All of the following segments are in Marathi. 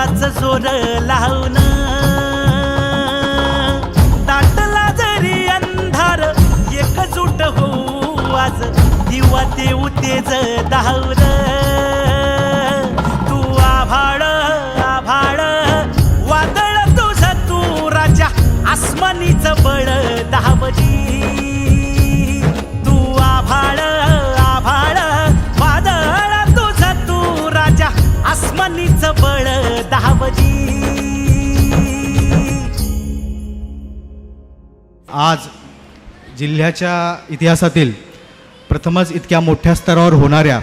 मनगटाच जोर लावून दाटला जरी अंधार एकजूट होऊ आज. दिवा देऊ तेज धावर जिल्ह्याच्या इतिहासातील प्रथमच इतक्या मोठ्या स्तरावर होणाऱ्या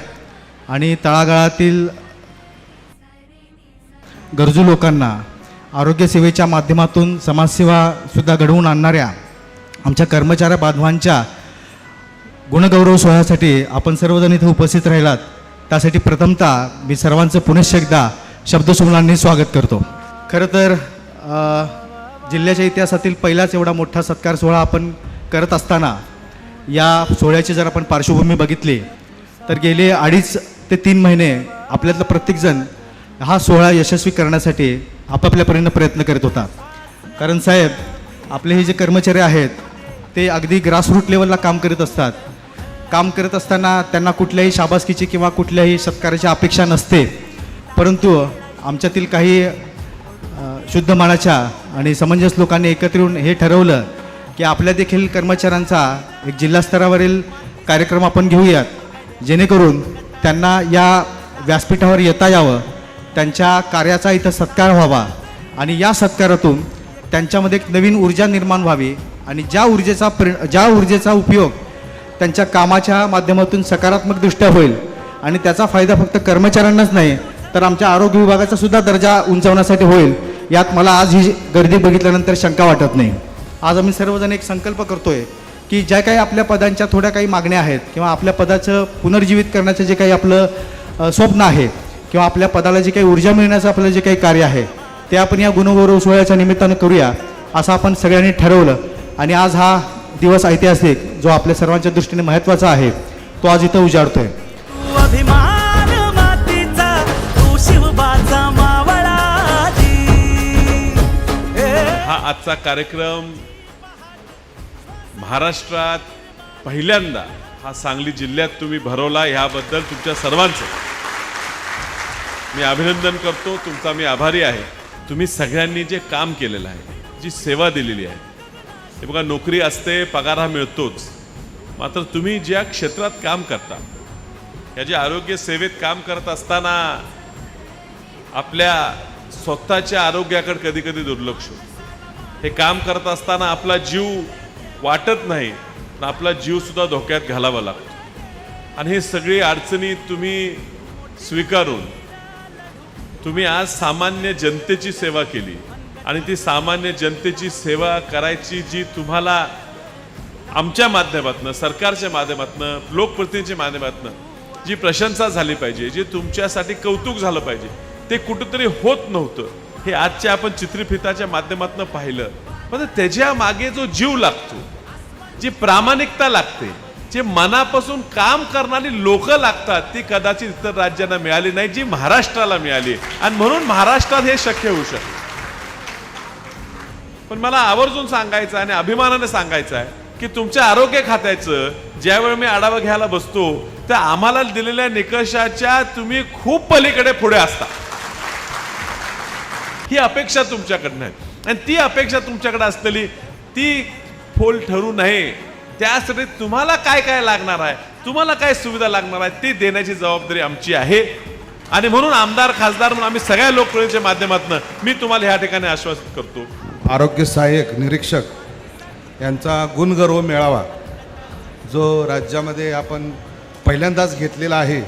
आणि तळागाळातील गरजू लोकांना आरोग्यसेवेच्या माध्यमातून समाजसेवासुद्धा घडवून आणणाऱ्या आमच्या कर्मचारी बांधवांच्या गुणगौरव सोहळ्यासाठी आपण सर्वजण इथे उपस्थित राहिलात. त्यासाठी प्रथमतः मी सर्वांचं पुनश्च एकदा शब्दसुमलांनी स्वागत करतो. खरं तर जिल्ह्याच्या इतिहासातील पहिलाच एवढा मोठा सत्कार सोहळा आपण करत असताना या सोहळ्याची जर आपण पार्श्वभूमी बघितली तर गेले अडीच ते तीन महिने आपल्यातला प्रत्येकजण हा सोहळा यशस्वी करण्यासाठी आपापल्या परीनं प्रयत्न करत होता. कारण साहेब आपले हे जे कर्मचारी आहेत ते अगदी ग्रासरूट लेवलला काम करत असतात. काम करत असताना त्यांना कुठल्याही शाबासकीची किंवा कुठल्याही सत्काराची अपेक्षा नसते. परंतु आमच्यातील काही शुद्ध मनाच्या आणि समंजस लोकांनी एकत्र येऊन हे ठरवलं की आपल्या देखील कर्मचाऱ्यांचा एक जिल्हा स्तरावरील कार्यक्रम आपण घेऊयात. जेणेकरून त्यांना या व्यासपीठावर येता यावं त्यांच्या कार्याचा इथं सत्कार व्हावा आणि या सत्कारातून त्यांच्यामध्ये एक नवीन ऊर्जा निर्माण व्हावी आणि ज्या ऊर्जेचा परि ज्या ऊर्जेचा उपयोग त्यांच्या कामाच्या माध्यमातून सकारात्मकदृष्ट्या होईल आणि त्याचा फायदा फक्त कर्मचाऱ्यांनाच नाही तर आमच्या आरोग्य विभागाचा सुद्धा दर्जा उंचावण्यासाठी होईल. यात मला आज ही गर्दी बघितल्यानंतर शंका वाटत नाही. आज आम्ही सर्वजण एक संकल्प करतोय की ज्या काही आपल्या पदांच्या थोड्या काही मागण्या आहेत किंवा आपल्या पदाचं पुनर्जीवित करण्याचं जे काही आपलं स्वप्न आहे किंवा आपल्या पदाला जी काही ऊर्जा मिळण्याचं आपलं जे काही कार्य आहे ते आपण या गुणगौरव सोहळ्याच्या निमित्तानं करूया असं आपण सगळ्यांनी ठरवलं. आणि आज हा दिवस ऐतिहासिक जो आपल्या सर्वांच्या दृष्टीने महत्त्वाचा आहे तो आज इथं उजाडतोय. अभिमान आजचा कार्यक्रम महाराष्ट्रात पहिल्यांदा हा सांगली जिल्ह्यात तुम्ही भरवला ह्याबद्दल तुमच्या सर्वांचं मी अभिनंदन करतो. तुमचा मी आभारी आहे. तुम्ही सगळ्यांनी जे काम केलेलं आहे जी सेवा दिलेली आहे ते बघा नोकरी असते पगार हा मिळतोच. मात्र तुम्ही ज्या क्षेत्रात काम करता या जे आरोग्य सेवेत काम करत असताना आपल्या स्वतःच्या आरोग्याकडे कधी कधी दुर्लक्ष होतं. हे काम करत असताना आपला जीव वाटत नाही पण आपला जीवसुद्धा धोक्यात घालावा लागतो. आणि हे सगळी अडचणी तुम्ही स्वीकारून तुम्ही आज सामान्य जनतेची सेवा केली आणि ती सामान्य जनतेची सेवा करायची जी तुम्हाला आमच्या माध्यमातनं सरकारच्या माध्यमातनं लोकप्रतिनिधीच्या माध्यमातनं जी प्रशंसा झाली पाहिजे जे तुमच्यासाठी कौतुक झालं पाहिजे ते कुठंतरी होत नव्हतं. हे आजच्या आपण चित्रफिताच्या माध्यमातून पाहिलं. पण त्याच्यामागे जो जीव लागतो जी प्रामाणिकता लागते जे मनापासून काम करणारी लोक लागतात ती कदाचित इतर राज्यांना मिळाली नाही जी महाराष्ट्राला मिळाली. आणि म्हणून महाराष्ट्रात हे शक्य होऊ शकतं. पण मला आवर्जून सांगायचं आणि अभिमानाने सांगायचं आहे की तुमच्या आरोग्य खात्याचं ज्यावेळी मी आढावा घ्यायला बसतो त्या आम्हाला दिलेल्या निकषाच्या तुम्ही खूप पलीकडे पुढे असता. ही अपेक्षा तुमच्याकडनं आहे. आणि ती अपेक्षा तुमच्याकडे असलेली ती फोल ठरू नये. त्यासाठी तुम्हाला काय काय लागणार आहे तुम्हाला काय सुविधा लागणार आहे ती देण्याची जबाबदारी आमची आहे. आणि म्हणून आमदार खासदार म्हणून आम्ही सगळ्या लोकप्रियच्या माध्यमातून मी तुम्हाला ह्या ठिकाणी आश्वासित करतो. आरोग्य सहाय्यक निरीक्षक यांचा गुणगर्व मेळावा जो राज्यामध्ये आपण पहिल्यांदाच घेतलेला आहे.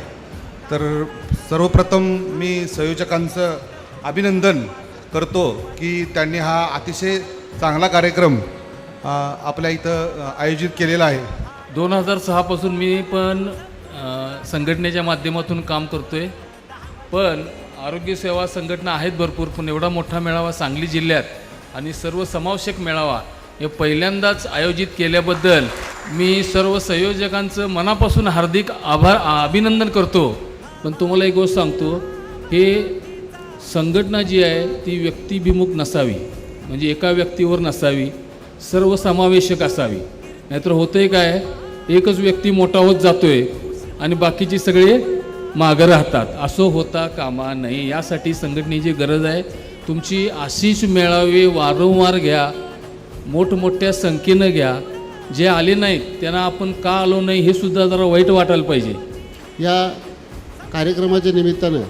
तर सर्वप्रथम मी संयोजकांचं अभिनंदन करतो की त्यांनी हा अतिशय चांगला कार्यक्रम आपल्या इथं आयोजित केलेला आहे. दोन हजार सहापासून मी पण संघटनेच्या माध्यमातून काम करतो आहे पण आरोग्यसेवा संघटना आहेत भरपूर पण एवढा मोठा मेळावा सांगली जिल्ह्यात आणि सर्व समावेशक मेळावा हे पहिल्यांदाच आयोजित केल्याबद्दल मी सर्व संयोजकांचं मनापासून हार्दिक आभार अभिनंदन करतो. पण तुम्हाला एक गोष्ट सांगतो हे संघटना जी आहे ती व्यक्तिभिमुख नसावी. म्हणजे एका व्यक्तीवर नसावी सर्वसमावेशक असावी. नाहीतर होतं आहे काय एकच व्यक्ती मोठा होत जातो आहे आणि बाकीचे सगळे मागं राहतात. असं होता कामा नये. यासाठी संघटनेची गरज आहे. तुमची आशिष मेळावे वारंवार घ्या. मोठमोठ्या संख्येनं घ्या. जे आले नाहीत त्यांना आपण का आलो नाही हे सुद्धा जरा वाईट वाटायला पाहिजे. या कार्यक्रमाच्या निमित्तानं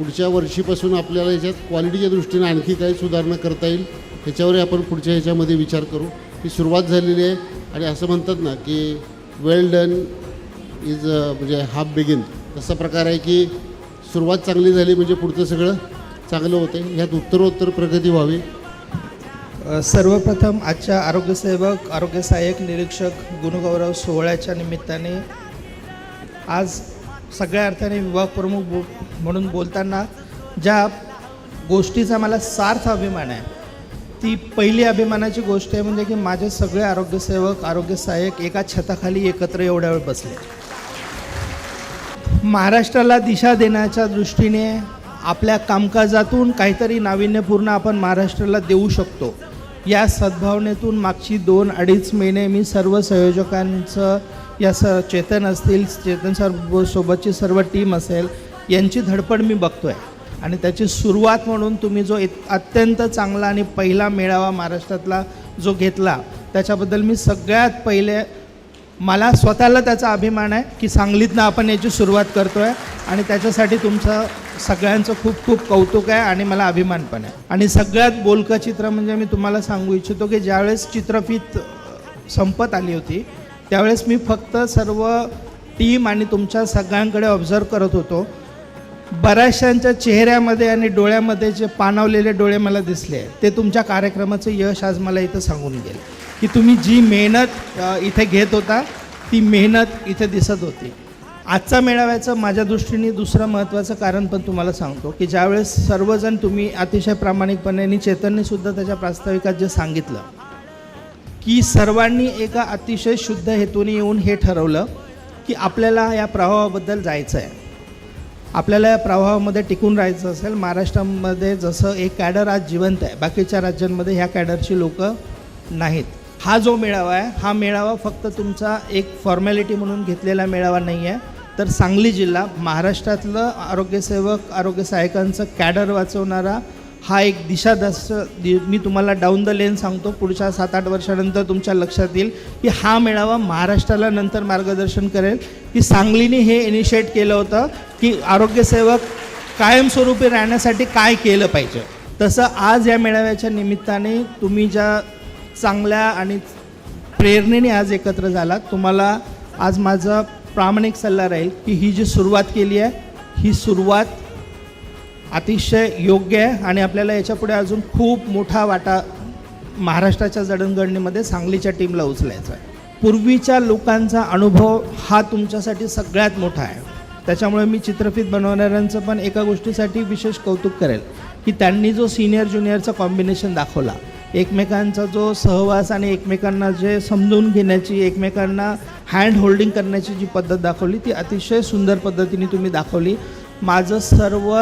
पुढच्या वर्षीपासून आपल्याला याच्यात क्वालिटीच्या दृष्टीने आणखी काही सुधारणा करता येईल ह्याच्यावरही आपण पुढच्या ह्याच्यामध्ये विचार करू. ही सुरुवात झालेली आहे आणि असं म्हणतात ना की वेल डन इज म्हणजे हाफ बिगिन तसा प्रकार आहे की सुरुवात चांगली झाली म्हणजे पुढचं सगळं चांगलं होतं. ह्यात उत्तरोत्तर प्रगती व्हावी. सर्वप्रथम आजच्या आरोग्यसेवक आरोग्य सहाय्यक निरीक्षक गुणगौरव सोहळ्याच्या निमित्ताने आज सगळ्या अर्थाने विभाग प्रमुख बो म्हणून बोलताना ज्या गोष्टीचा मला सार्थ अभिमान आहे ती पहिली अभिमानाची गोष्ट आहे म्हणजे की माझे सगळे आरोग्यसेवक आरोग्य सहाय्यक एका छताखाली एकत्र एवढ्या वेळ बसले. महाराष्ट्राला दिशा देण्याच्या दृष्टीने आपल्या कामकाजातून काहीतरी नाविन्यपूर्ण आपण महाराष्ट्राला देऊ शकतो. या सद्भावनेतून मागची दोन अडीच महिने मी सर्व संयोजकांचं या स चेतन असतील चेतन सर सोबतची सर्व टीम असेल यांची धडपड मी बघतो आहे आणि त्याची सुरुवात म्हणून तुम्ही जो इत अत्यंत चांगला आणि पहिला मेळावा महाराष्ट्रातला जो घेतला त्याच्याबद्दल मी सगळ्यात पहिले मला स्वतःला त्याचा अभिमान आहे की सांगलीतनं आपण याची सुरुवात करतो आहे आणि त्याच्यासाठी तुमचं सगळ्यांचं खूप खूप कौतुक आहे आणि मला अभिमान पण आहे. आणि सगळ्यात बोलकं चित्र म्हणजे मी तुम्हाला सांगू इच्छितो की ज्यावेळेस चित्रफित संपत आली होती त्यावेळेस मी फक्त सर्व टीम आणि तुमच्या सगळ्यांकडे ऑब्झर्व करत होतो. बऱ्याचशांच्या चेहऱ्यामध्ये आणि डोळ्यामध्ये जे पाणावलेले डोळे मला दिसले ते तुमच्या कार्यक्रमाचं यश आज मला इथं सांगून गेलं. की तुम्ही जी मेहनत इथे घेत होता ती मेहनत इथे दिसत होती. आजचा मेळाव्याचं माझ्या दृष्टीने दुसरं महत्त्वाचं कारण पण तुम्हाला सांगतो की ज्यावेळेस सर्वजण तुम्ही अतिशय प्रामाणिकपणे आणि चेतननेसुद्धा त्याच्या प्रास्ताविकात जे सांगितलं की सर्वांनी एका अतिशय शुद्ध हेतूने येऊन हे ठरवलं की आपल्याला या प्रवाहाबद्दल जायचं आहे आपल्याला या प्रवाहामध्ये टिकून राहायचं असेल महाराष्ट्रामध्ये जसं एक कॅडर आज जिवंत आहे बाकीच्या राज्यांमध्ये ह्या कॅडरची लोक नाहीत. हा जो मेळावा आहे हा मेळावा फक्त तुमचा एक फॉर्मॅलिटी म्हणून घेतलेला मेळावा नाही आहे. तर सांगली जिल्हा महाराष्ट्रातलं आरोग्यसेवक आरोग्य सहाय्यकांचं कॅडर वाचवणारा हा एक दिशादश मी तुम्हाला डाऊन द लेन सांगतो. पुढच्या सात आठ वर्षानंतर तुमच्या लक्षात येईल की हा मेळावा महाराष्ट्राला नंतर मार्गदर्शन करेल. की सांगलीने हे इनिशिएट केलं होतं की आरोग्यसेवक कायमस्वरूपी राहण्यासाठी काय केलं पाहिजे. तसं आज या मेळाव्याच्या निमित्ताने तुम्ही ज्या चांगल्या आणि प्रेरणेने आज एकत्र झालात तुम्हाला आज माझा प्रामाणिक सल्ला राहील की ही जी सुरुवात केली आहे ही सुरुवात अतिशय योग्य आहे आणि आपल्याला याच्यापुढे अजून खूप मोठा वाटा महाराष्ट्राच्या जडणघडणीमध्ये सांगलीच्या टीमला उचलायचा आहे. पूर्वीच्या लोकांचा अनुभव हा तुमच्यासाठी सगळ्यात मोठा आहे. त्याच्यामुळे मी चित्रफित बनवणाऱ्यांचं पण एका गोष्टीसाठी विशेष कौतुक करेल की त्यांनी जो सिनियर ज्युनियरचा कॉम्बिनेशन दाखवला एकमेकांचा जो सहवास आणि एकमेकांना जे समजून घेण्याची एकमेकांना हँड होल्डिंग करण्याची जी पद्धत दाखवली ती अतिशय सुंदर पद्धतीने तुम्ही दाखवली. माझं सर्व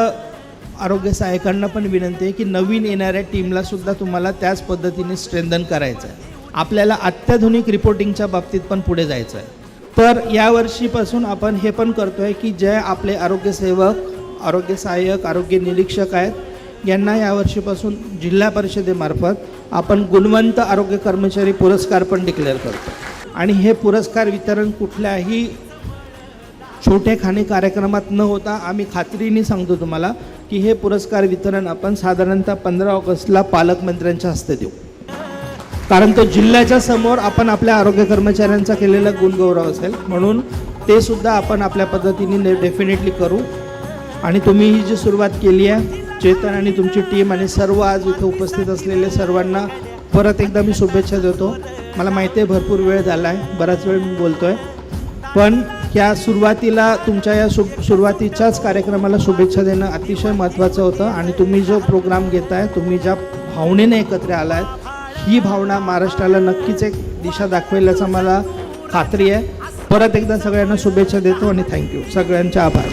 आरोग्य सहाय्यकांना पण विनंती आहे की नवीन येणाऱ्या टीमला सुद्धा तुम्हाला त्याच पद्धतीने स्ट्रेंथन करायचं आहे आपल्याला अत्याधुनिक रिपोर्टिंगच्या बाबतीत पण पुढे जायचं आहे तर यावर्षीपासून आपण हे पण करतो आहे की जे आपले आरोग्यसेवक आरोग्य सहाय्यक आरोग्य निरीक्षक आहेत यांना यावर्षीपासून जिल्हा परिषदेमार्फत आपण गुणवंत आरोग्य कर्मचारी पुरस्कार पण डिक्लेअर करतो आणि हे पुरस्कार वितरण कुठल्याही छोटे खाणी कार्यक्रमात न होता आम्ही खात्रीने सांगतो तुम्हाला की हे पुरस्कार वितरण आपण साधारणतः पंधरा ऑगस्टला पालकमंत्र्यांच्या हस्ते देऊ. कारण तो जिल्ह्याच्या समोर आपण आपल्या आरोग्य कर्मचाऱ्यांचा केलेला गुणगौरव असेल. म्हणून ते सुद्धा आपण आपल्या पद्धतीने डेफिनेटली करू. आणि तुम्ही ही जी सुरुवात केली आहे चेतन आणि तुमची टीम आणि सर्व आज इथे उपस्थित असलेले सर्वांना परत एकदा मी शुभेच्छा देतो. मला माहिती आहे भरपूर वेळ झाला आहे बराच वेळ मी बोलतो आहे पण ह्या सुरुवातीला तुमच्या या सु सुरुवातीच्याच कार्यक्रमाला शुभेच्छा देणं अतिशय महत्त्वाचं होतं आणि तुम्ही जो प्रोग्राम घेताय तुम्ही ज्या भावनेने एकत्र आलाय ही भावना महाराष्ट्राला नक्कीच एक दिशा दाखवेल याचा मला खात्री आहे. परत एकदा सगळ्यांना शुभेच्छा देतो आणि थँक्यू सगळ्यांचे आभार.